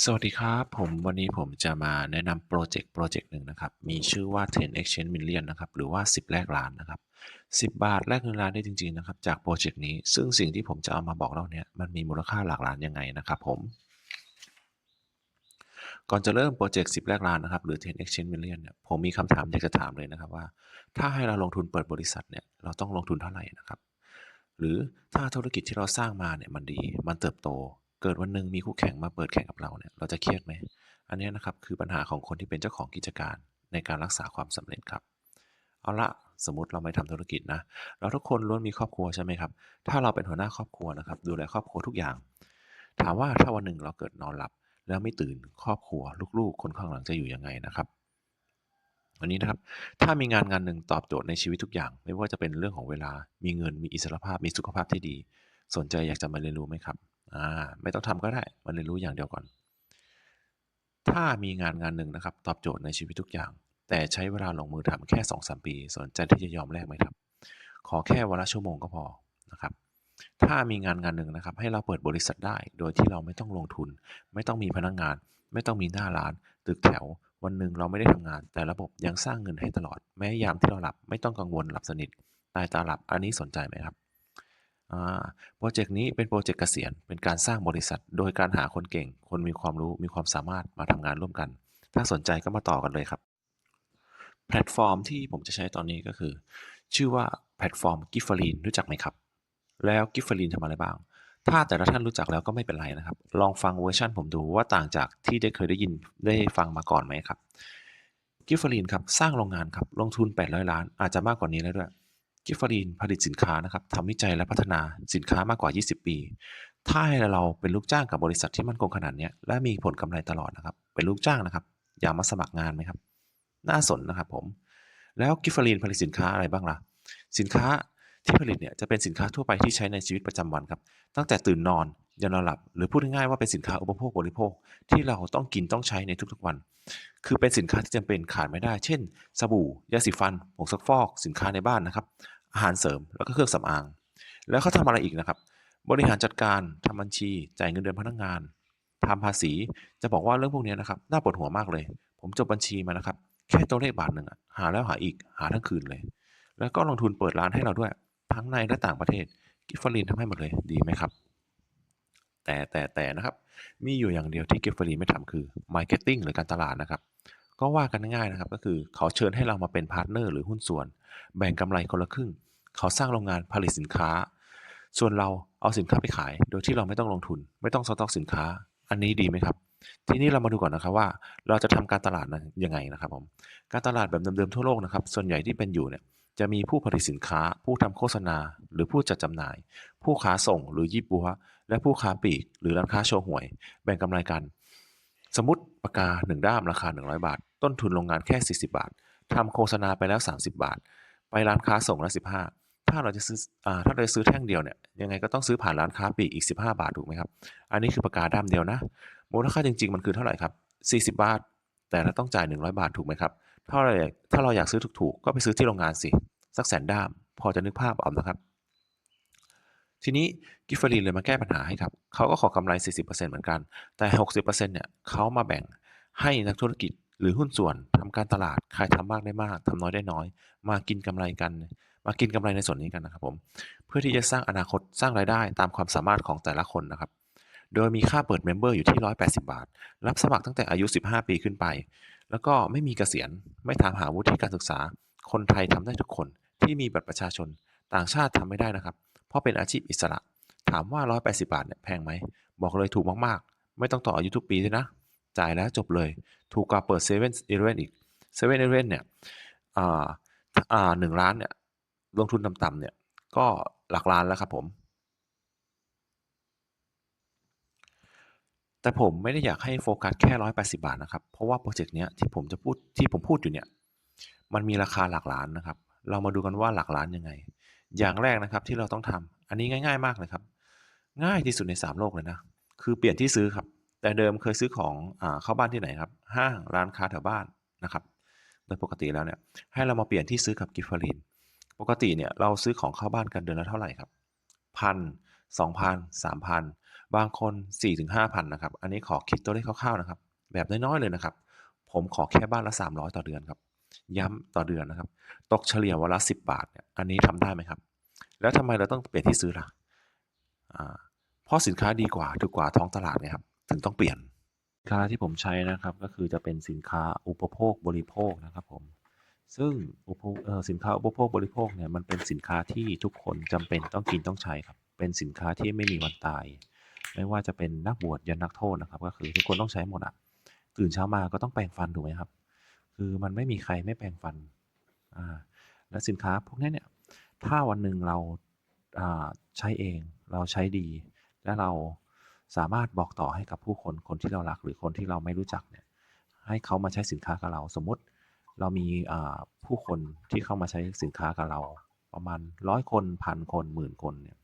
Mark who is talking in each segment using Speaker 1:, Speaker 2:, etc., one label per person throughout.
Speaker 1: สวัสดีครับ ผมวันนี้ผมจะมาแนะนำโปรเจกต์โปรเจกต์หนึ่งนะครับ มีชื่อว่า 10 Exchange Million นะครับ หรือว่า 10แลกล้านนะครับ 10 บาทแลกเงินล้านได้จริง ๆ นะครับ จากโปรเจกต์นี้ ซึ่งสิ่งที่ผมจะเอามาบอกเราเนี่ย มันมีมูลค่าหลักล้านยังไงนะครับผม ก่อนจะเริ่มโปรเจกต์ 10แลกล้านนะครับ หรือ 10 Exchange Million เนี่ย ผมมีคำถามอยากจะถามเลยนะครับว่า ถ้าให้เราลงทุนเปิดบริษัทเนี่ย เราต้องลงทุนเท่าไหร่นะครับ หรือถ้าธุรกิจที่เราสร้างมาเนี่ยมันดี มันเติบโต เกิดวันหนึ่งมีคู่แข่งมาเปิดแข่งกับเราเนี่ยเราจะเครียดไหม อันนี้นะครับคือปัญหาของคนที่เป็นเจ้าของกิจการในการรักษาความสำเร็จครับ เอาละสมมติเราไม่ทำธุรกิจนะเราทุกคนล้วนมีครอบครัวใช่ไหมครับ ถ้าเราเป็นหัวหน้าครอบครัวนะครับ ดูแลครอบครัวทุกอย่าง ถามว่าถ้าวันหนึ่งเราเกิดนอนหลับ แล้วไม่ตื่นครอบครัวลูกๆ คนข้างหลังจะอยู่ยังไงนะครับวันนี้นะครับ ถ้ามีงานงานหนึ่งตอบโจทย์ในชีวิตทุกอย่าง ไม่ว่าจะเป็นเรื่องของเวลา มีเงิน มีอิสรภาพ มีสุขภาพที่ดี สนใจอยากจะมาเรียนรู้ไหมครับอ่าไม่ต้องทำก็ได้มาเรียนรู้อย่างเดียวก่อน ถ้ามีงานงานหนึ่งนะครับ ตอบโจทย์ในชีวิตทุกอย่าง แต่ใช้เวลาลงมือทำแค่2-3ปี สนใจที่จะยอมแลกไหมครับ ขอแค่วันละชั่วโมงก็พอนะครับถ้ามีงานงานหนึ่งนะครับ ให้เราเปิดบริษัทได้ โดยที่เราไม่ต้องลงทุน ไม่ต้องมีพนักงาน ไม่ต้องมีหน้าร้าน ตึกแถว วันหนึ่งเราไม่ได้ทำงาน แต่ระบบยังสร้างเงินให้ตลอด แม้ยามที่เราหลับ ไม่ต้องกังวลหลับสนิทตายตาหลับอันนี้สนใจไหมครับ โปรเจกต์นี้เป็นโปรเจกต์เกษียณเป็นการสร้างบริษัท โดยการหาคนเก่ง คนมีความรู้มีความสามารถมาทำงานร่วมกัน ถ้าสนใจก็มาต่อกันเลยครับ แพลตฟอร์มที่ผมจะใช้ตอนนี้ก็คือ ชื่อว่าแพลตฟอร์ม g i f f e r i n รู้จักไหมครับ แล้ว g i f f e r i n ทำอะไรบ้าง ถ้าแต่ละท่านรู้จักแล้วก็ไม่เป็นไรนะครับ ลองฟังเวอร์ชันผมดูว่าต่างจากที่ได้เคยได้ยินได้ฟังมาก่อนไหมครับ g i f f e r i n ครับสร้างโรงงานครับลงทุน 800 ล้าน อาจจะมากกว่านี้แล้วด้วย กิฟฟารีนผลิตสินค้านะครับทำวิจัยและพัฒนาสินค้ามากกว่า 20 ปี ถ้าให้เราเป็นลูกจ้างกับบริษัทที่มั่นคงขนาดนี้และมีผลกำไรตลอดนะครับ เป็นลูกจ้างนะครับ อยากมาสมัครงานไหมครับ น่าสนนะครับผม แล้วกิฟฟารีนผลิตสินค้าอะไรบ้างล่ะ สินค้าที่ผลิตเนี่ยจะเป็นสินค้าทั่วไปที่ใช้ในชีวิตประจำวันครับ ตั้งแต่ตื่นนอน ยันนอนหลับหรือพูดง่ายๆว่าเป็นสินค้าอุปโภคบริโภค ที่เราต้องกินต้องใช้ในทุกๆวัน คือเป็นสินค้าที่จำเป็นขาดไม่ได้ เช่น สบู่ยาสีฟันผงซักฟอกสินค้าในบ้านนะครับ อาหารเสริมแล้วก็เครื่องสำอาง แล้วเขาทำอะไรอีกนะครับ บริหารจัดการทำบัญชี จ่ายเงินเดือนพนักงานทำภาษีจะบอกว่าเรื่องพวกนี้นะครับน่าปวดหัวมากเลย ผมจบบัญชีมานะครับ แค่ตัวเลขบาทหนึ่งหาแล้วหาอีกหาทั้งคืนเลย แล้วก็ลงทุนเปิดร้านให้เราด้วย ทั้งในและต่างประเทศ กิฟฟารีนทำให้หมดเลยดีไหมครับ แต่แต่แต่นะครับ มีอยู่อย่างเดียวที่เกฟฟารีไม่ทำคือมาร์เก็ตติ้งหรือการตลาดนะครับ ก็ว่ากันง่ายนะครับ ก็คือเขาเชิญให้เรามาเป็นพาร์ทเนอร์หรือหุ้นส่วน แบ่งกำไรคนละครึ่ง เขาสร้างโรงงานผลิตสินค้า ส่วนเราเอาสินค้าไปขาย โดยที่เราไม่ต้องลงทุน ไม่ต้องสต็อกสินค้า อันนี้ดีไหมครับ ทีนี้เรามาดูก่อนนะครับว่า เราจะทำการตลาดนะยังไงนะครับผม การตลาดแบบเดิมๆทั่วโลกนะครับ ส่วนใหญ่ที่เป็นอยู่เนี่ย จะมีผู้ผลิตสินค้า ผู้ทำโฆษณา หรือผู้จัดจำหน่าย ผู้ค้าส่งหรือยี่ปัว และผู้ค้าปลีก หรือร้านค้าโชว์หวย แบ่งกำไรกัน สมมติปากกา 1 ด้ามราคา 100 บาท ต้นทุนโรงงานแค่ 40 บาททำโฆษณาไปแล้ว 30 บาท ไปร้านค้าส่งละ15 ถ้าเราจะซื้ออถ้าเราจะซื้อแท่งเดียวเนี่ยยังไงก็ต้องซื้อผ่านร้านค้าปลีกอีก 15 บาทถูกไหมครับ อันนี้คือปากกาด้ามเดียวนะมูลค่าจริง ๆ มันคือเท่าไหร่ครับ40 บาท แต่เราต้องจ่าย 100 บาทถูกไหมครับ ถ้าเราอยากถ้าเราอยากซื้อถูกๆ ก็ไปซื้อที่โรงงานสิ สักแสนด้าม พอจะนึกภาพออกนะครับ ทีนี้กิฟฟารีนเลยมาแก้ปัญหาให้ครับ เขาก็ขอกำไร 40%เหมือนกัน แต่ 60%เนี่ยเขามาแบ่งให้นักธุรกิจหรือหุ้นส่วนทำการตลาด ใครทำมากได้มากทำน้อยได้น้อย มากินกำไรกัน มากินกำไรในส่วนนี้กันนะครับผม เพื่อที่จะสร้างอนาคตสร้างรายได้ตามความสามารถของแต่ละคนนะครับ โดยมีค่าเปิดเมมเบอร์อยู่ที่ 180 บาท รับสมัครตั้งแต่อายุ 15 ปีขึ้นไป แล้วก็ไม่มีเกษียณ ไม่ถามหาวุฒิการศึกษา คนไทยทำได้ทุกคนที่มีบัตรประชาชน ต่างชาติทำไม่ได้นะครับ เพราะเป็นอาชีพอิสระ ถามว่า 180 บาทเนี่ยแพงไหม บอกเลยถูกมากๆ ไม่ต้องต่ออายุทุกปีด้วยนะ จ่ายแล้วจบเลย ถูกกว่าเปิดเซเว่นอีเลฟเว่นอีกเซเว่นอีเลฟเว่นเนี่ยอ่าอ่าหนึ่งล้านเนี่ยลงทุนต่ำๆเนี่ยก็หลักล้านแล้วครับผม แต่ผมไม่ได้อยากให้โฟกัสแค่ 180 บาทนะครับ เพราะว่าโปรเจกต์เนี้ยที่ผมจะพูดที่ผมพูดอยู่เนี่ย มันมีราคาหลักล้านนะครับ เรามาดูกันว่าหลักล้านยังไง อย่างแรกนะครับที่เราต้องทำอันนี้ง่าย ๆ มากเลยครับ ง่ายที่สุดใน 3 โลกเลยนะ คือเปลี่ยนที่ซื้อครับ แต่เดิมเคยซื้อของอเข้าบ้านที่ไหนครับ ห้างร้านค้าแถวบ้านนะครับ โดยปกติแล้วเนี่ย ให้เรามาเปลี่ยนที่ซื้อกับกิฟฟารีน ปกติเนี่ยเราซื้อของเข้าบ้านกันเดือนละเท่าไหร่ครับพันสองพันสามพัน บางคน 4-5,000นะครับ อันนี้ขอคิดตัวเลขคร่าวๆนะครับ แบบน้อยๆเลยนะครับ ผมขอแค่บ้านละ 300 ต่อเดือนครับ ย้ำต่อเดือนนะครับ ตกเฉลี่ยวันละ 10 บาทเนี่ย อันนี้ทำได้ไหมครับ แล้วทำไมเราต้องเปลี่ยนที่ซื้อล่ะอ่าเพราะสินค้าดีกว่าถูกกว่าท้องตลาดไงครับ ถึงต้องเปลี่ยนสินค้าที่ผมใช้นะครับก็คือจะเป็นสินค้าอุปโภคบริโภคนะครับผม ซึ่งสินค้าอุปโภคบริโภคเนี่ยมันเป็นสินค้าที่ทุกคนจำเป็นต้องกินต้องใช้ครับ เป็นสินค้าที่ไม่มีวันตาย ไม่ว่าจะเป็นนักบวชยันนักโทษนะครับ ก็คือทุกคนต้องใช้หมดอะตื่นเช้ามาก็ต้องแปรงฟันถูกไหมครับ คือมันไม่มีใครไม่แปรงฟันอ่าและสินค้าพวกนี้เนี่ยถ้าวันหนึ่งเราอ่าใช้เองเราใช้ดี และเราสามารถบอกต่อให้กับผู้คนคนที่เรารักหรือคนที่เราไม่รู้จักเนี่ยให้เขามาใช้สินค้ากับเรา สมมติเรามีอ่าผู้คนที่เข้ามาใช้สินค้ากับเรา ประมาณ100คน1,000คน10,000คนเนี่ย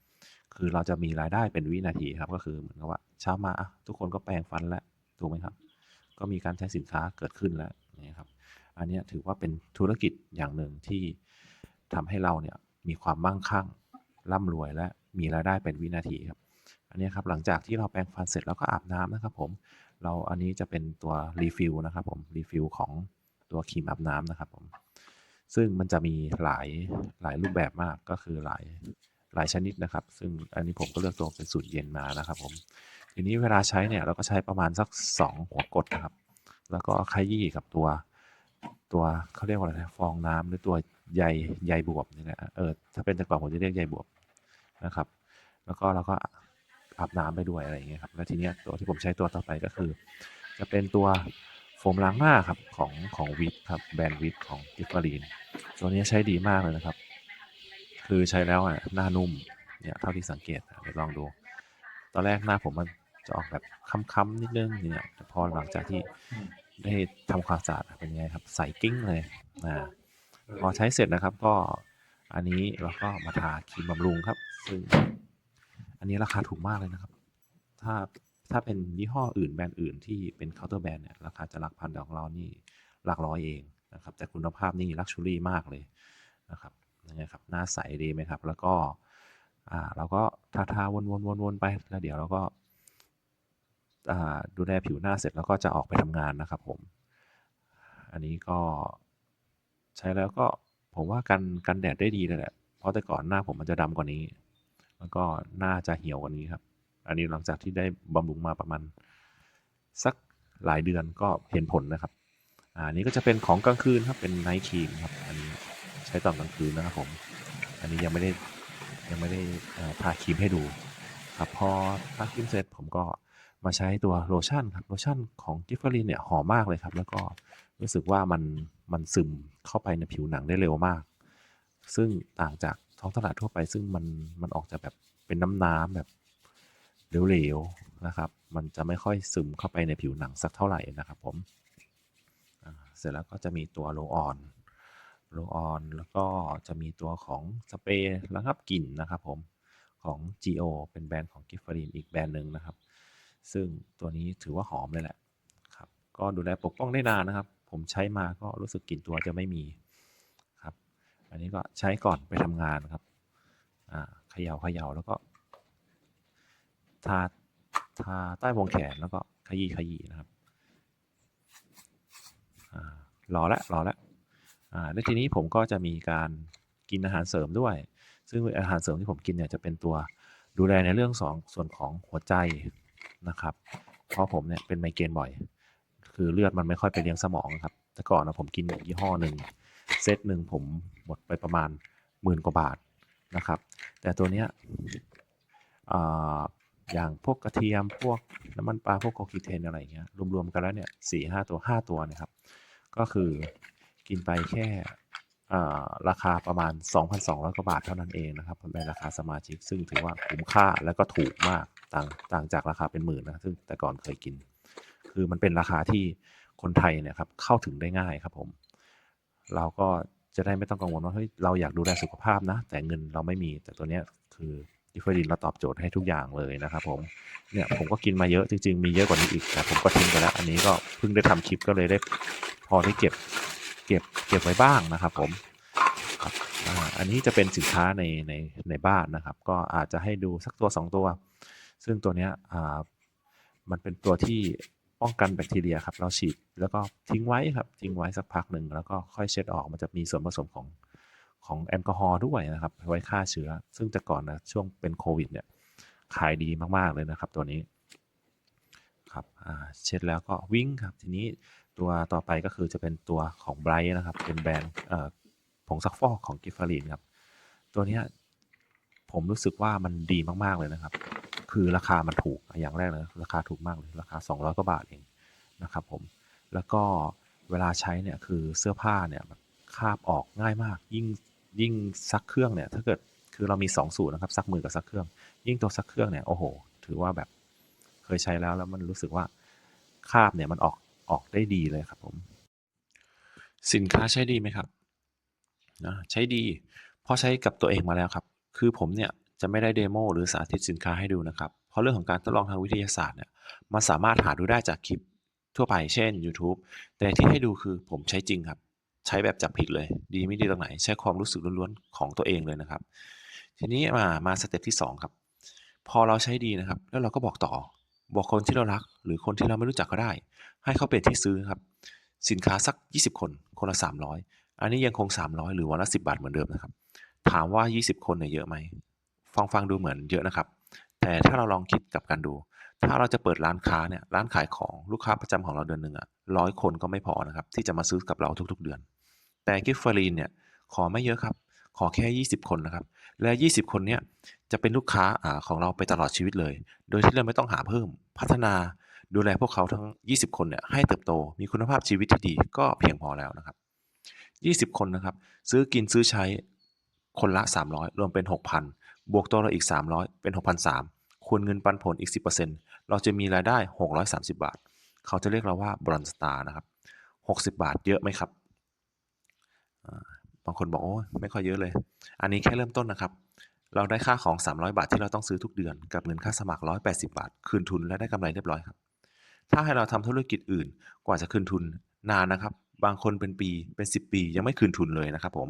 Speaker 1: คือเราจะมีรายได้เป็นวินาทีครับ ก็คือเหมือนกับว่าเช้ามาอะทุกคนก็แปรงฟันแล้วถูกไหมครับ ก็มีการใช้สินค้าเกิดขึ้นแล้วอย่างเงี้ยครับ อันนี้ถือว่าเป็นธุรกิจอย่างหนึ่งที่ทำให้เราเนี่ยมีความมั่งคั่งร่ำรวยและมีรายได้เป็นวินาทีครับ อันนี้ครับหลังจากที่เราแปรงฟันเสร็จเราก็อาบน้ำนะครับ ผม เราอันนี้จะเป็นตัว refill นะครับ ผม refill ของตัวครีมอาบน้ำนะครับ ผม ซึ่งมันจะมีหลายหลายรูปแบบมากก็คือหลาย หลายชนิดนะครับ ซึ่งอันนี้ผมก็เลือกตัวเป็นสูตรเย็นมานะครับผมทีนี้เวลาใช้เนี่ยเราก็ใช้ประมาณสัก 2 หัวกดนะครับ แล้วก็ขยี้กับตัวตัวเขาเรียกว่าอะไรฟองน้ำหรือตัวใยใยบวบนี่แหละเออถ้าเป็นแต่ก่อนผมจะเรียกใยบวบนะครับ แล้วก็เราก็อาบน้ำไปด้วยอะไรอย่างเงี้ยครับแล้วทีเนี้ยตัวที่ผมใช้ตัวต่อไปก็คือ จะเป็นตัวโฟมล้างหน้าครับของของวิทครับแบรนด์วิทของ Giffarine ตัวนี้ใช้ดีมากเลยนะครับ คือใช้แล้วอะหน้านุ่มเนี่ยเท่าที่สังเกตเดี๋ยวลองดู ตอนแรกหน้าผมมันจะออกแบบค้ำๆนิดนึงเนี่ยแต่พอหลังจากที่ได้ทำความสะอาดเป็นไงครับใสกิ้งเลยอ่าพอใช้เสร็จนะครับก็อันนี้เราก็มาทาครีมบำรุงครับ ซึ่งอันนี้ราคาถูกมากเลยนะครับ ถ้าถ้าเป็นยี่ห้ออื่นแบรนด์อื่นที่เป็นเคาน์เตอร์แบรนด์เนี่ยราคาจะหลักพันแต่ของเรานี่หลักร้อยเองนะครับ แต่คุณภาพนี่ลักชัวรี่มากเลยนะครับ ยังไงครับหน้าใสดีไหมครับ แล้วก็อ่าเราก็ทาๆวนๆๆๆไปแล้วเดี๋ยวเราก็อ่าดูแลผิวหน้าเสร็จแล้วก็จะออกไปทำงานนะครับผม อันนี้ก็ใช้แล้วก็ผมว่ากันกันแดดได้ดีเลยแหละ เพราะแต่ก่อนหน้าผมมันจะดำกว่านี้ แล้วก็หน้าจะเหี่ยวกว่านี้ครับ อันนี้หลังจากที่ได้บำรุงมาประมาณสักหลายเดือนก็เห็นผลนะครับ อันนี้ก็จะเป็นของกลางคืนครับ เป็นไนท์ครีมครับ อันนี้ ใช้ตอนกลางคืนนะครับผม อันนี้ยังไม่ได้ยังไม่ได้ทาครีมให้ดูครับพอทาครีมเสร็จผมก็มาใช้ตัวโลชั่นครับโลชั่นของ Giffarine เนี่ยหอมมากเลยครับ แล้วก็รู้สึกว่ามันมันซึมเข้าไปในผิวหนังได้เร็วมาก ซึ่งต่างจากท้องตลาดทั่วไป ซึ่งมันมันออกจะแบบเป็นน้ำๆแบบเหลวๆนะครับ มันจะไม่ค่อยซึมเข้าไปในผิวหนังสักเท่าไหร่นะครับผมเสร็จแล้วก็จะมีตัวโลออน Roll On Roll On แล้วก็จะมีตัวของสเปรย์ระงับกลิ่นนะครับผมของ GO เป็นแบรนด์ของ Giffarine อีกแบรนด์หนึ่งนะครับ ซึ่งตัวนี้ถือว่าหอมเลยแหละครับก็ดูแลปกป้องได้นานนะครับ ผมใช้มาก็รู้สึกกลิ่นตัวจะไม่มีครับ อันนี้ก็ใช้ก่อนไปทำงานครับอ่าเขย่าๆแล้วก็ทาทาใต้วงแขนแล้วก็ขยี้ๆนะครับอ่ารอแล้วรอแล้ว อ่าแล้วทีนี้ผมก็จะมีการกินอาหารเสริมด้วย ซึ่งอาหารเสริมที่ผมกินเนี่ยจะเป็นตัวดูแลในเรื่องสองส่วนของหัวใจนะครับ เพราะผมเนี่ยเป็นไมเกรนบ่อย คือเลือดมันไม่ค่อยไปเลี้ยงสมองครับ แต่ก่อนนะผมกินยี่ห้อหนึ่งเซตหนึ่งผมหมดไปประมาณ10,000กว่าบาทนะครับ แต่ตัวเนี้ยออย่างพวกกระเทียมพวกน้ำมันปลาพวก CoQ10 อะไรอย่างเงี้ยรวมๆกันแล้วเนี่ย4-5ตัว5ตัวนี่ยครับ ก็คือ กินไปแค่ราคาประมาณ 2,200 กว่าบาทเท่านั้นเองนะครับในราคาสมาชิก ซึ่งถือว่าคุ้มค่าและก็ถูกมากต่างต่างจากราคาเป็นหมื่นนะซึ่งแต่ก่อนเคยกิน คือมันเป็นราคาที่คนไทยเนี่ยครับเข้าถึงได้ง่ายครับผม เราก็จะได้ไม่ต้องกังวลว่าเฮ้ยเราอยากดูแลสุขภาพนะ แต่เงินเราไม่มีแต่ตัวเนี้ยคือ Giffarine เราตอบโจทย์ให้ทุกอย่างเลยนะครับผมเนี่ยผมก็กินมาเยอะจริงๆมีเยอะกว่านี้อีกแต่ผมก็ทิ้งไปแล้วอันนี้ก็เพิ่งได้ทำคลิปก็เลยได้พอได้เก็บ เก็บเก็บไว้บ้างนะครับผมครับอันนี้จะเป็นสินค้าในในในบ้านนะครับ ก็อาจจะให้ดูสักตัว 2 ตัว ซึ่งตัวเนี้ยอ่ามันเป็นตัวที่ป้องกันแบคทีเรียครับ เราฉีดแล้วก็ทิ้งไว้ครับ ทิ้งไว้สักพักหนึ่งแล้วก็ค่อยเช็ดออก มันจะมีส่วนผสมของของแอลกอฮอล์ด้วยนะครับ ไว้ฆ่าเชื้อ ซึ่งแต่ก่อนนะช่วงเป็นโควิดเนี่ยขายดีมาก ๆ เลยนะครับตัวนี้ครับเช็ดแล้วก็วิ่งครับ ทีนี้ ตัวต่อไปก็คือจะเป็นตัวของไบรท์นะครับ เป็นแบรนด์ผงซักฟอกของกิฟฟารีนครับ ตัวนี้ผมรู้สึกว่ามันดีมาก ๆ เลยนะครับ คือราคามันถูกอย่างแรกเลยราคาถูกมากเลย ราคา 200 กว่าบาทเองนะครับผม แล้วก็เวลาใช้เนี่ยคือเสื้อผ้าเนี่ยคาบออกง่ายมาก ยิ่งยิ่งซักเครื่องเนี่ยถ้าเกิดคือเรามี 2 สูตรนะครับซักมือกับซักเครื่อง ยิ่งตัวซักเครื่องเนี่ยโอ้โห ถือว่าแบบเคยใช้แล้วแล้วมันรู้สึกว่าคาบเนี่ยมันออก ออกได้ดีเลยครับผม สินค้าใช้ดีไหมครับนะใช้ดีเพราะใช้กับตัวเองมาแล้วครับ คือผมเนี่ยจะไม่ได้เดโมหรือสาธิตสินค้าให้ดูนะครับเพราะเรื่องของการทดลองทางวิทยาศาสตร์เนี่ยมันสามารถหาดูได้จากคลิปทั่วไปเช่น YouTube แต่ที่ให้ดูคือผมใช้จริงครับ ใช้แบบจับผิดเลย ดีไม่ดีตรงไหน ใช้ความรู้สึกล้วนๆของตัวเองเลยนะครับ ทีนี้มามาสเต็ปที่ 2 ครับ พอเราใช้ดีนะครับ แล้วเราก็บอกต่อ บอกคนที่เรารัก หรือคนที่เราไม่รู้จักก็ได้ ให้เขาเป็นที่ซื้อครับสินค้าสัก 20 คน คนละ 300 อันนี้ยังคง 300 หรือวันละ 10 บาทเหมือนเดิมนะครับ ถามว่า 20 คนเนี่ยเยอะไหม ฟังฟังดูเหมือนเยอะนะครับ แต่ถ้าเราลองคิดกับกันดู ถ้าเราจะเปิดร้านค้าเนี่ย ร้านขายของลูกค้าประจำของเราเดือนหนึ่งอะร้อยคนก็ไม่พอนะครับ ที่จะมาซื้อกับเราทุกๆเดือน แต่กิฟฟารีนเนี่ยขอไม่เยอะครับ ขอแค่ 20 คนนะครับ และ 20 คนเนี่ยจะเป็นลูกค้าอ่าของเราไปตลอดชีวิตเลย โดยที่เราไม่ต้องหาเพิ่ม พัฒนา ดูแลพวกเขาทั้ง 20 คนเนี่ยให้เติบโตมีคุณภาพชีวิตที่ดีก็เพียงพอแล้วนะครับ 20 คนนะครับ ซื้อกินซื้อใช้คนละ 300 รวมเป็น 6,000 บวกตัวเราอีก 300 เป็น6,300คูณเงินปันผลอีก 10%เราจะมีรายได้ 630 บาท เขาจะเรียกเราว่าบรอนสตาร์นะครับ 60 บาทเยอะไหมครับบางคนบอกโอ้ไม่ค่อยเยอะเลย อันนี้แค่เริ่มต้นนะครับ เราได้ค่าของ 300 บาทที่เราต้องซื้อทุกเดือน กับเงินค่าสมัคร 180 บาท คืนทุนและได้กำไรเรียบร้อยครับ ถ้าให้เราทำธุรกิจอื่นกว่าจะคืนทุนนานนะครับ บางคนเป็นปีเป็น 10 ปียังไม่คืนทุนเลยนะครับผม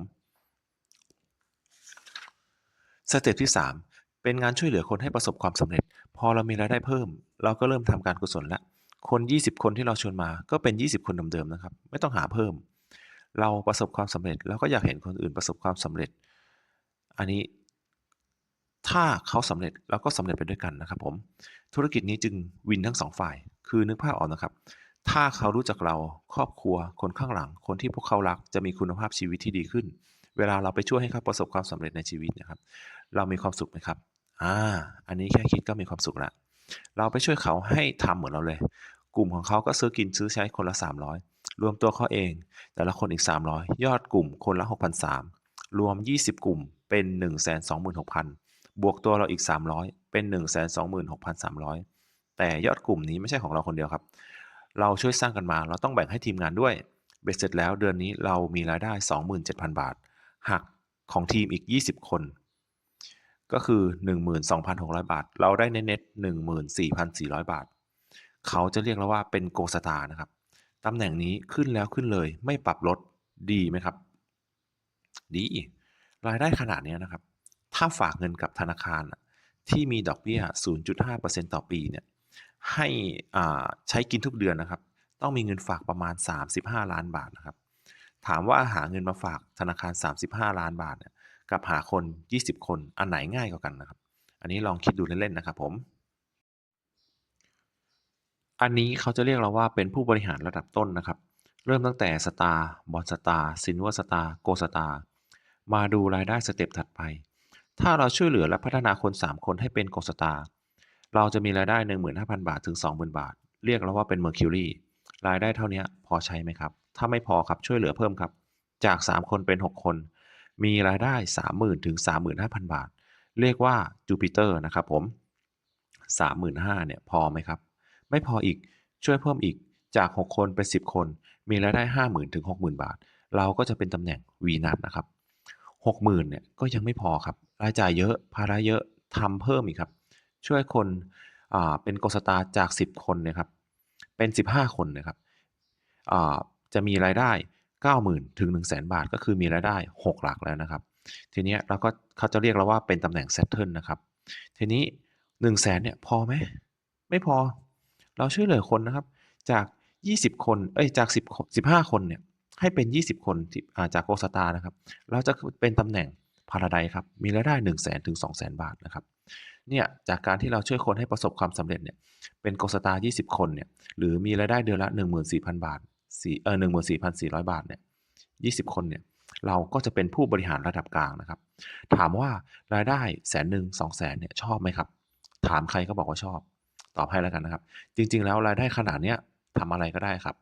Speaker 1: สเต็ปที่ 3 เป็นงานช่วยเหลือคนให้ประสบความสำเร็จ พอเรามีรายได้เพิ่ม เราก็เริ่มทำการกุศลละคน 20 คนที่เราชวนมาก็เป็น 20 คนเดิมๆนะครับ ไม่ต้องหาเพิ่ม เราประสบความสำเร็จแล้วก็อยากเห็นคนอื่นประสบความสำเร็จ อันนี้ถ้าเขาสำเร็จเราก็สำเร็จไปด้วยกันนะครับผม ธุรกิจนี้จึงวินทั้งสองฝ่าย คือนึกภาพออกนะครับ ถ้าเขารู้จักเราครอบครัวคนข้างหลัง คนที่พวกเขารักจะมีคุณภาพชีวิตที่ดีขึ้น เวลาเราไปช่วยให้เขาประสบความสำเร็จในชีวิตนะครับ เรามีความสุขไหมครับอ่าอันนี้แค่คิดก็มีความสุขละเราไปช่วยเขาให้ทำเหมือนเราเลย กลุ่มของเขาก็ซื้อกินซื้อใช้คนละ 300 รวมตัวเขาเอง แต่ละคนอีก 300 ยอดกลุ่มคนละ 6,300 รวม 20 กลุ่มเป็น 126,000 บวกตัวเราอีก 300 เป็น 126,300 แต่ยอดกลุ่มนี้ไม่ใช่ของเราคนเดียวครับ เราช่วยสร้างกันมา เราต้องแบ่งให้ทีมงานด้วย เบ็ดเสร็จแล้วเดือนนี้เรามีรายได้ 27,000 บาท หักของทีมอีก 20 คน ก็คือ 12,600 บาท เราได้เน็ตๆ14,400 บาท เขาจะเรียกเราว่าเป็นโกสตานะครับ ตำแหน่งนี้ขึ้นแล้วขึ้นเลย ไม่ปรับลด ดีไหมครับ ดี รายได้ขนาดนี้นะครับ ถ้าฝากเงินกับธนาคารที่มีดอกเบี้ย 0.5%ต่อปีเนี่ย ให้ใช้กินทุกเดือนนะครับ ต้องมีเงินฝากประมาณ 35 ล้านบาทนะครับ ถามว่าหาเงินมาฝากธนาคาร 35 ล้านบาทเนี่ยกับหาคน 20 คนอันไหนง่ายกว่ากันนะครับ อันนี้ลองคิดดูเล่นๆนะครับผม อันนี้เขาจะเรียกเราว่าเป็นผู้บริหารระดับต้นนะครับ เริ่มตั้งแต่สตาร์บอลสตาร์ซินเวอร์สตาร์โกสตาร์มาดูรายได้สเต็ปถัดไป ถ้าเราช่วยเหลือและพัฒนาคน 3 คนให้เป็นโกสตาร์ เราจะมีรายได้ 15,000 บาทถึง 20,000 บาท เรียกเราว่าเป็นเมอร์คิวรีรายได้เท่านี้พอใช้ไหมครับ ถ้าไม่พอครับช่วยเหลือเพิ่มครับ จาก 3 คนเป็น 6 คน มีรายได้ 30,000ถึง35,000 บาท เรียกว่าจูปิเตอร์นะครับผม 35,000เนี่ยพอไหมครับ ไม่พออีกช่วยเพิ่มอีกจาก 6 คนเป็น 10 คน มีรายได้ 50,000ถึง60,000 บาท เราก็จะเป็นตำแหน่ง V นัทนะครับ 60,000เนี่ยก็ยังไม่พอครับ รายจ่ายเยอะภาระเยอะทำเพิ่มอีกครับ ช่วยคนเป็นโกสตาจาก 10 คนนี่ยครับเป็น 15 คนนะครับจะมีรายได้ 90,000 ถึง 100,000 บาท ก็คือมีรายได้ 6 หลักแล้วนะครับ ทีนี้เราก็เขาจะเรียกเราว่าเป็นตำแหน่ง Settle นะครับ ทีนี้ 100,000เนี่ยพอไหมไม่พอ เราช่วยเหลือคนนะครับจาก 20 คนเอ๊ยจาก 10 15 คนเนี่ยให้เป็น 20 คนที่าจาก Gold Star นะครับ เราจะเป็นตำแหน่ง Paradise ครับ มีรายได้ 100,000 ถึง 200,000 บาทนะครับ เนี่ยจากการที่เราช่วยคนให้ประสบความสำเร็จเนี่ยเป็น Gold Star 20 คนเนี่ยหรือมีรายได้เดือนละ 14,000 บาทสี่เอ่อ14,400บาทเนี่ย20คนเนี่ยเราก็จะเป็นผู้บริหารระดับกลางนะครับ ถามว่ารายได้100,000 200,000เนี่ยชอบไหมครับ ถามใครก็บอกว่าชอบ ตอบให้แล้วกันนะครับ จริง ๆ แล้วรายได้ขนาดเนี้ยทำอะไรก็ได้ครับ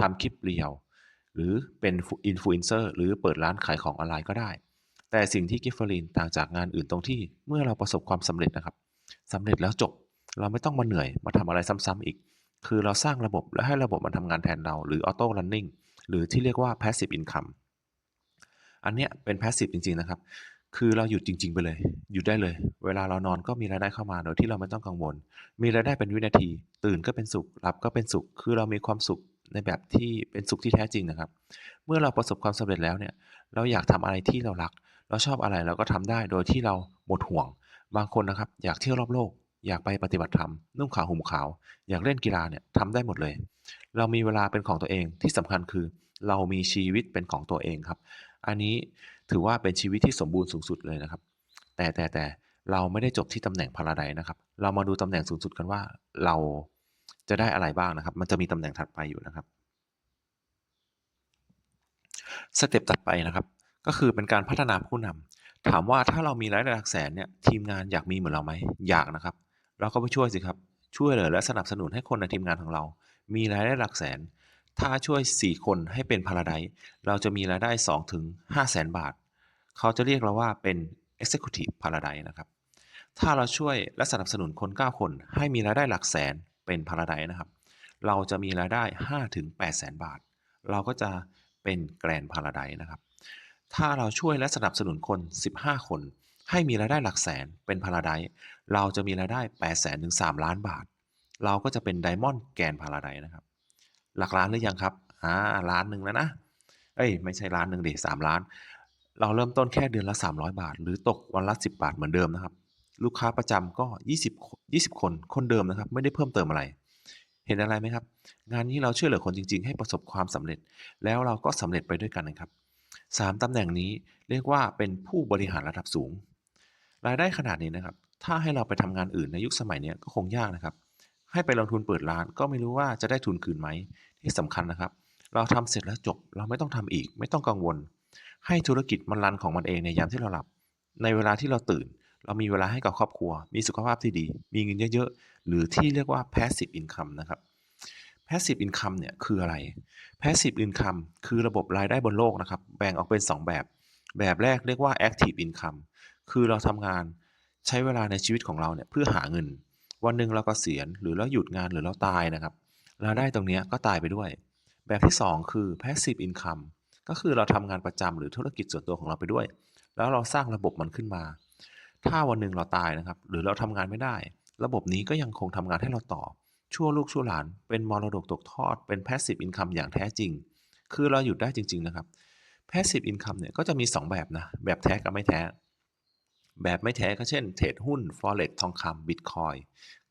Speaker 1: ทำคลิป Reel หรือเป็นฟุ Influencer หรือเปิดร้านขายของออนไลน์ก็ได้ แต่สิ่งที่ Giftolyn ต่างจากงานอื่นตรงที่เมื่อเราประสบความสำเร็จนะครับสำเร็จแล้วจบ เราไม่ต้องมาเหนื่อยมาทำอะไรซ้ำๆอีก คือเราสร้างระบบและให้ระบบมันทำงานแทนเรา หรือ Auto Running หรือที่เรียกว่า Passive Income อันเนี้ยเป็น Passive จริง ๆ นะครับ คือเราหยุดจริง ๆ ไปเลย หยุดได้เลย เวลาเรานอนก็มีรายได้เข้ามาโดยที่เราไม่ต้องกังวล มีรายได้เป็นวินาที ตื่นก็เป็นสุข หลับก็เป็นสุข คือเรามีความสุขในแบบที่เป็นสุขที่แท้จริงนะครับ เมื่อเราประสบความสำเร็จแล้วเนี่ย เราอยากทำอะไรที่เรารัก เราชอบอะไรเราก็ทำได้โดยที่เราหมดห่วง บางคนนะครับ อยากเที่ยวรอบโลก อยากไปปฏิบัติธรรมนุ่งขาวห่มขาว อยากเล่นกีฬาเนี่ยทำได้หมดเลย เรามีเวลาเป็นของตัวเองที่สำคัญคือ เรามีชีวิตเป็นของตัวเองครับ อันนี้ถือว่าเป็นชีวิตที่สมบูรณ์สูงสุดเลยนะครับ แต่แต่แต่เราไม่ได้จบที่ตำแหน่ง Paradise นะครับ เรามาดูตำแหน่งสูงสุดกันว่าเราจะได้อะไรบ้างนะครับ มันจะมีตำแหน่งถัดไปอยู่นะครับสเต็ปถัดไปนะครับ ก็คือเป็นการพัฒนาผู้นำถามว่าถ้าเรามีรายได้หลักแสนเนี่ยทีมงานอยากมีเหมือนเราไหมอยากนะครับ เราก็ไปช่วยสิครับ ช่วยเหลือและสนับสนุนให้คนในทีมงานของเรา มีรายได้หลักแสน ถ้าช่วย 4 คนให้เป็น Paradise เราจะมีรายได้2-500,000บาท เขาจะเรียกเราว่าเป็น Executive Paradise นะครับ ถ้าเราช่วยและสนับสนุนคน 9 คน ให้มีรายได้หลักแสนเป็น Paradise นะครับ เราจะมีรายได้5-800,000บาท เราก็จะเป็น Grand Paradise นะครับ ถ้าเราช่วยและสนับสนุนคน 15 คน ให้มีรายได้หลักแสนเป็น Paradise เราจะมีรายได้ 800,000ถึง3ล้านบาท เราก็จะเป็น Diamond Grand Paradise นะครับ หลักล้านหรือยังครับอ่าล้านหนึ่งแล้วนะ เอ๊ยไม่ใช่ล้านหนึ่งดิ3ล้าน เราเริ่มต้นแค่เดือนละ 300 บาท หรือตกวันละ 10 บาทเหมือนเดิมนะครับ ลูกค้าประจำก็ 20 20 คน คนเดิมนะครับ ไม่ได้เพิ่มเติมอะไร เห็นอะไรไหมครับ งานนี้เราช่วยเหลือคนจริง ๆ ให้ประสบความสำเร็จ แล้วเราก็สำเร็จไปด้วยกันนะครับ 3 ตำแหน่งนี้เรียกว่าเป็นผู้บริหารระดับสูง รายได้ขนาดนี้นะครับ ถ้าให้เราไปทำงานอื่นในยุคสมัยนี้ก็คงยากนะครับ ให้ไปลงทุนเปิดร้านก็ไม่รู้ว่าจะได้ทุนคืนไหม ที่สำคัญนะครับ เราทำเสร็จแล้วจบ เราไม่ต้องทำอีก ไม่ต้องกังวล ให้ธุรกิจมันรันของมันเองในยามที่เราหลับ ในเวลาที่เราตื่น เรามีเวลาให้กับครอบครัว มีสุขภาพที่ดี มีเงินเยอะๆ หรือที่เรียกว่า Passive Income นะครับ Passive Income เนี่ยคืออะไร Passive Income คือระบบรายได้บนโลกนะครับ แบ่งออกเป็น 2 แบบ แบบแรกเรียกว่า Active Income คือเราทำงานใช้เวลาในชีวิตของเราเนี่ยเพื่อหาเงิน วันหนึ่งเราก็เกษียณหรือเราหยุดงานหรือเราตายนะครับรายได้ตรงเนี้ยก็ตายไปด้วย แบบที่ 2 คือ Passive Income ก็คือเราทำงานประจำหรือธุรกิจส่วนตัวของเราไปด้วย แล้วเราสร้างระบบมันขึ้นมา ถ้าวันหนึ่งเราตายนะครับ หรือเราทำงานไม่ได้ ระบบนี้ก็ยังคงทำงานให้เราต่อ ชั่วลูกชั่วหลาน เป็นมรดกตกทอด เป็น Passive Income อย่างแท้จริง คือเราหยุดได้จริง ๆ นะครับ Passive Income เนี่ยก็จะมี 2 แบบนะ แบบแท้กับไม่แท้ แบบไม่แท้ก็เช่นเทรดหุ้น Forex ทองคำ Bitcoin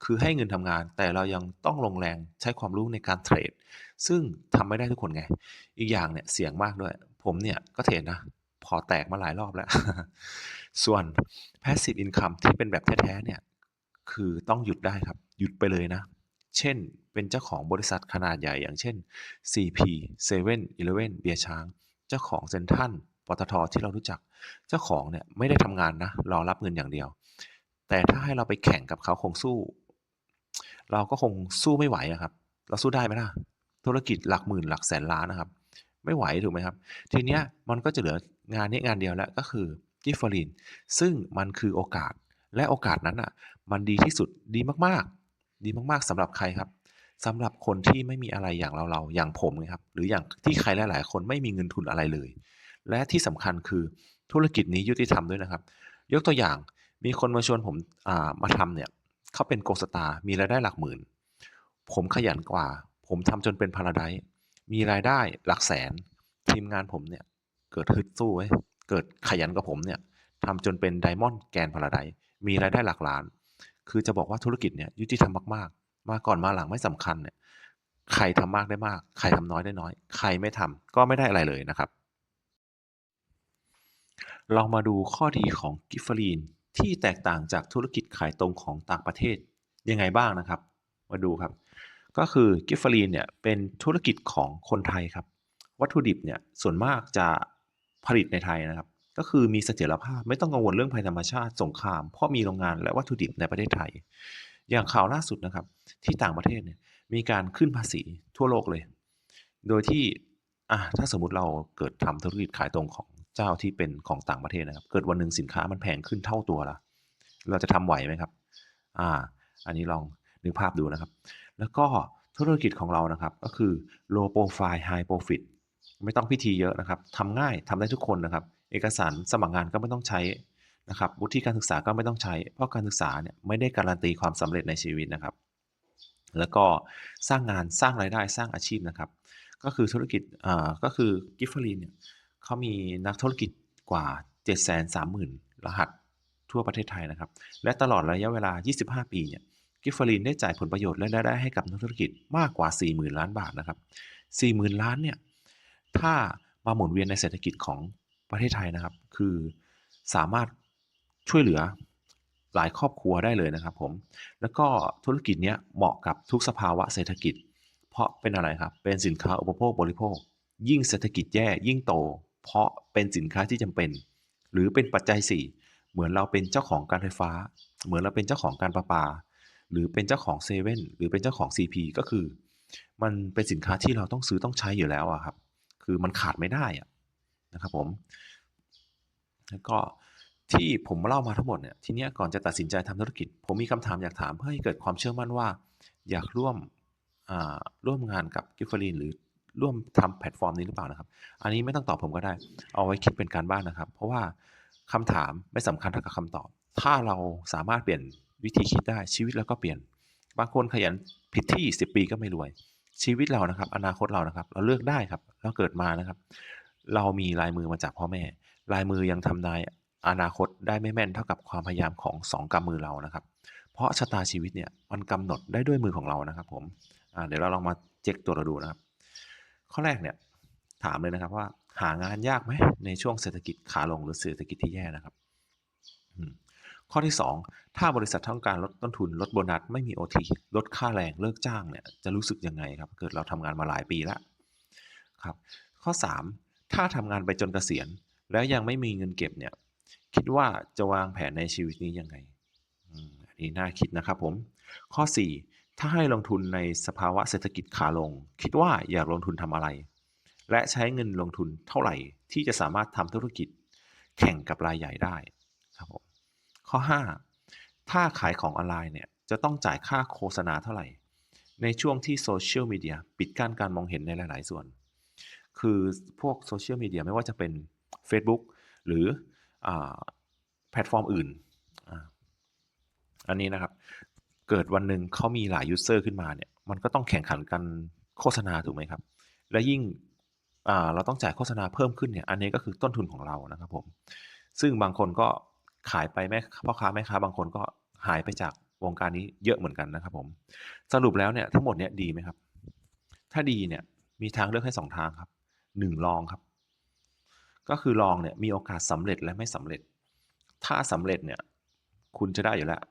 Speaker 1: คือให้เงินทำงาน แต่เรายังต้องลงแรงใช้ความรู้ในการเทรด ซึ่งทำไม่ได้ทุกคนไง อีกอย่างเนี่ยเสี่ยงมากด้วย ผมเนี่ยก็เทรดนะพอแตกมาหลายรอบแล้ว ส่วน Passive Income ที่เป็นแบบแท้ๆเนี่ย คือต้องหยุดได้ครับ หยุดไปเลยนะ เช่น เป็นเจ้าของบริษัทขนาดใหญ่อย่างเช่น CP 7-Eleven เบียช้าง เจ้าของเซ็นทรัลปตท.ที่เรารู้จัก เจ้าของเนี่ยไม่ได้ทำงานนะรอรับเงินอย่างเดียว แต่ถ้าให้เราไปแข่งกับเขาคงสู้ เราก็คงสู้ไม่ไหวครับ เราสู้ได้ไหมล่ะ ธุรกิจหลักหมื่นหลักแสนล้านนะครับ ไม่ไหวถูกไหมครับ ทีเนี้ยมันก็จะเหลืองานนี้งานเดียวแล้วก็คือ Giftolyn ซึ่งมันคือโอกาสและโอกาสนั้นน่ะ มันดีที่สุดดีมากๆ ดีมากๆสำหรับใครครับสำหรับคนที่ไม่มีอะไรอย่างเราๆอย่างผมไงครับหรืออย่างที่ใครหลายๆ คนไม่มีเงินทุนอะไรเลย และที่สำคัญคือธุรกิจนี้ยุติธรรมด้วยนะครับ ยกตัวอย่างมีคนมาชวนผมามาทำเนี่ยเขาเป็น Gold Star มีรายได้หลักหมื่น ผมขยันกว่า ผมทำจนเป็น Paradise มีรายได้หลักแสน ทีมงานผมเนี่ยเกิดฮึดสู้เว้ยเกิดขยันกว่าผมเนี่ยทำจนเป็น Diamond Grand Paradise มีรายได้หลักล้าน คือจะบอกว่าธุรกิจเนี่ยยุติธรรมมากๆ มาก่อนมาหลังไม่สำคัญเนี่ยใครทำมากได้มาก ใครทำน้อยได้น้อย ใครไม่ทำก็ไม่ได้อะไรเลยนะครับลองมาดูข้อดีของกิฟฟอรีนที่แตกต่างจากธุรกิจขายตรงของต่างประเทศยังไงบ้างนะครับ มาดูครับ ก็คือกิฟฟอรีนเนี่ยเป็นธุรกิจของคนไทยครับ วัตถุดิบเนี่ยส่วนมากจะผลิตในไทยนะครับ ก็คือมีเสถียรภาพไม่ต้องกังวลเรื่องภัยธรรมชาติสงคราม เพราะมีโรงงานและวัตถุดิบในประเทศไทย อย่างข่าวล่าสุดนะครับ ที่ต่างประเทศเนี่ยมีการขึ้นภาษีทั่วโลกเลย โดยที่อะถ้าสมมติเราเกิดทำธุรกิจขายตรงของเจ้าที่เป็นของต่างประเทศนะครับ เกิดวันหนึ่งสินค้ามันแพงขึ้นเท่าตัวละเราจะทำไหวไหมครับ อ่า อันนี้ลองนึกภาพดูนะครับ แล้วก็ธุรกิจของเรานะครับ ก็คือ low profile high profit ไม่ต้องพิธีเยอะนะครับทำง่ายทำได้ทุกคนนะครับ เอกสารสมัครงานก็ไม่ต้องใช้นะครับวุฒิการศึกษาก็ไม่ต้องใช้ เพราะการศึกษาเนี่ยไม่ได้การันตีความสำเร็จในชีวิตนะครับ แล้วก็สร้างงานสร้างรายได้สร้างอาชีพนะครับ ก็คือธุรกิจอ่าก็คือกิฟฟอรีนเนี่ยเขามีนักธุรกิจกว่า 730,000 รหัสทั่วประเทศไทยนะครับ และตลอดระยะเวลา 25 ปีเนี่ยกิฟฟอรีนได้จ่ายผลประโยชน์และรายได้ให้กับนักธุรกิจมากกว่า 40,000 ล้านบาทนะครับ 40,000 ล้านเนี่ยถ้ามาหมุนเวียนในเศรษฐกิจของ ประเทศไทยนะครับ คือสามารถช่วยเหลือหลายครอบครัวได้เลยนะครับผม แล้วก็ธุรกิจเนี้ยเหมาะกับทุกสภาวะเศรษฐกิจ เพราะเป็นอะไรครับ เป็นสินค้าอุปโภคบริโภค ยิ่งเศรษฐกิจแย่ยิ่งโต เพราะเป็นสินค้าที่จำเป็น หรือเป็นปัจจัย 4 เหมือนเราเป็นเจ้าของการไฟฟ้า เหมือนเราเป็นเจ้าของการประปา หรือเป็นเจ้าของเซเว่นหรือเป็นเจ้าของ CP ก็คือ มันเป็นสินค้าที่เราต้องซื้อต้องใช้อยู่แล้วอะครับ คือมันขาดไม่ได้อะ นะครับผมแล้วก็ที่ผมเล่ามาทั้งหมดเนี่ยทีเนี้ยก่อนจะตัดสินใจทำธุรกิจ ผมมีคำถามอยากถามเพื่อให้เกิดความเชื่อมั่นว่า อยากร่วมร่วมงานกับกิฟเฟอรีนหรือร่วมทำแพลตฟอร์มนี้หรือเปล่านะครับ อันนี้ไม่ต้องตอบผมก็ได้ เอาไว้คิดเป็นการบ้านนะครับ เพราะว่าคำถามไม่สำคัญเท่ากับคำตอบ ถ้าเราสามารถเปลี่ยนวิธีคิดได้ชีวิตเราก็เปลี่ยน บางคนขยันผิดที่ 10 ปีก็ไม่รวย ชีวิตเรานะครับ อนาคตเรานะครับ เราเลือกได้ครับ เราเกิดมานะครับ เรามีลายมือมาจากพ่อแม่ ลายมือยังทำนายอนาคตได้ไม่แม่นเท่ากับความพยายามของสองกำมือเรานะครับ เพราะชะตาชีวิตเนี่ยมันกำหนดได้ด้วยมือของเรานะครับ ผมเดี๋ยวเราลองมาเช็คตัวเราดูนะครับ ข้อแรกเนี่ยถามเลยนะครับว่าหางานยากไหมในช่วงเศรษฐกิจขาลงหรือเศรษฐกิจที่แย่นะครับข้อที่ 2 ถ้าบริษัทต้องการลดต้นทุนลดโบนัสไม่มี OT ลดค่าแรงเลิกจ้างเนี่ยจะรู้สึกยังไงครับ เกิดเราทำงานมาหลายปีแล้วครับ ข้อ 3 ถ้าทำงานไปจนเกษียณ แล้วยังไม่มีเงินเก็บเนี่ย คิดว่าจะวางแผนในชีวิตนี้ยังไงอันนี้น่าคิดนะครับผม ข้อ 4 ถ้าให้ลงทุนในสภาวะเศรษฐกิจขาลง คิดว่าอยากลงทุนทำอะไร และใช้เงินลงทุนเท่าไหร่ ที่จะสามารถทำธุรกิจแข่งกับรายใหญ่ได้ครับผมข้อ 5 ถ้าขายของออนไลน์เนี่ยจะต้องจ่ายค่าโฆษณาเท่าไหร่ ในช่วงที่โซเชียลมีเดียปิดกั้นการมองเห็นในหลาย ๆ ส่วน คือพวกโซเชียลมีเดียไม่ว่าจะเป็น Facebook หรืออแพลตฟอร์มอื่นออันนี้นะครับ เกิดวันหนึ่งเขามีหลายยูเซอร์ขึ้นมาเนี่ย มันก็ต้องแข่งขันกันโฆษณาถูกไหมครับ และยิ่งเราต้องจ่ายโฆษณาเพิ่มขึ้นเนี่ย อันนี้ก็คือต้นทุนของเรานะครับผม ซึ่งบางคนก็ขายไปแม่พ่อค้าแม่ค้าบางคนก็หายไปจากวงการนี้เยอะเหมือนกันนะครับผม สรุปแล้วเนี่ยทั้งหมดเนี่ยดีไหมครับ ถ้าดีเนี่ยมีทางเลือกให้สองทางครับ หนึ่งลองครับ ก็คือลองเนี่ยมีโอกาสสำเร็จและไม่สำเร็จ ถ้าสำเร็จเนี่ยคุณจะได้อยู่แล้ว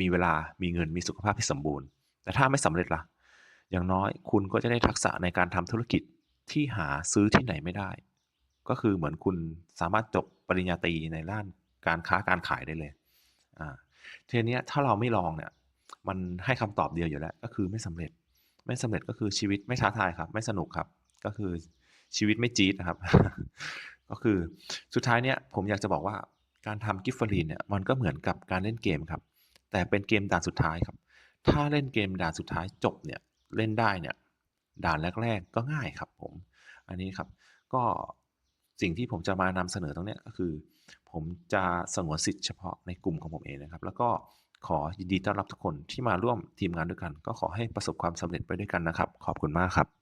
Speaker 1: มีเวลามีเงินมีสุขภาพที่สมบูรณ์ แต่ถ้าไม่สำเร็จล่ะ อย่างน้อยคุณก็จะได้ทักษะในการทำธุรกิจที่หาซื้อที่ไหนไม่ได้ ก็คือเหมือนคุณสามารถจบปริญญาตรีในด้านการค้าการขายได้เลยอ่าทีนี้ถ้าเราไม่ลองเนี่ยมันให้คำตอบเดียวอยู่แล้ว ก็คือไม่สำเร็จ ไม่สำเร็จก็คือชีวิตไม่ท้าทายครับ ไม่สนุกครับ ก็คือ ชีวิตไม่จี๊ดนะครับ ก็คือสุดท้ายเนี่ยผมอยากจะบอกว่าการทำกิฟเฟอรีนเนี่ยมันก็เหมือนกับการเล่นเกมครับ แต่เป็นเกมด่านสุดท้ายครับ ถ้าเล่นเกมด่านสุดท้ายจบเนี่ยเล่นได้เนี่ยด่านแรก ๆ ก็ง่ายครับผม อันนี้ครับก็สิ่งที่ผมจะมานำเสนอตรงนี้ก็คือ ผมจะสงวนสิทธิ์เฉพาะในกลุ่มของผมเองนะครับ แล้วก็ขอยินดีต้อนรับทุกคนที่มาร่วมทีมงานด้วยกัน ก็ขอให้ประสบความสำเร็จไปด้วยกันนะครับ ขอบคุณมากครับ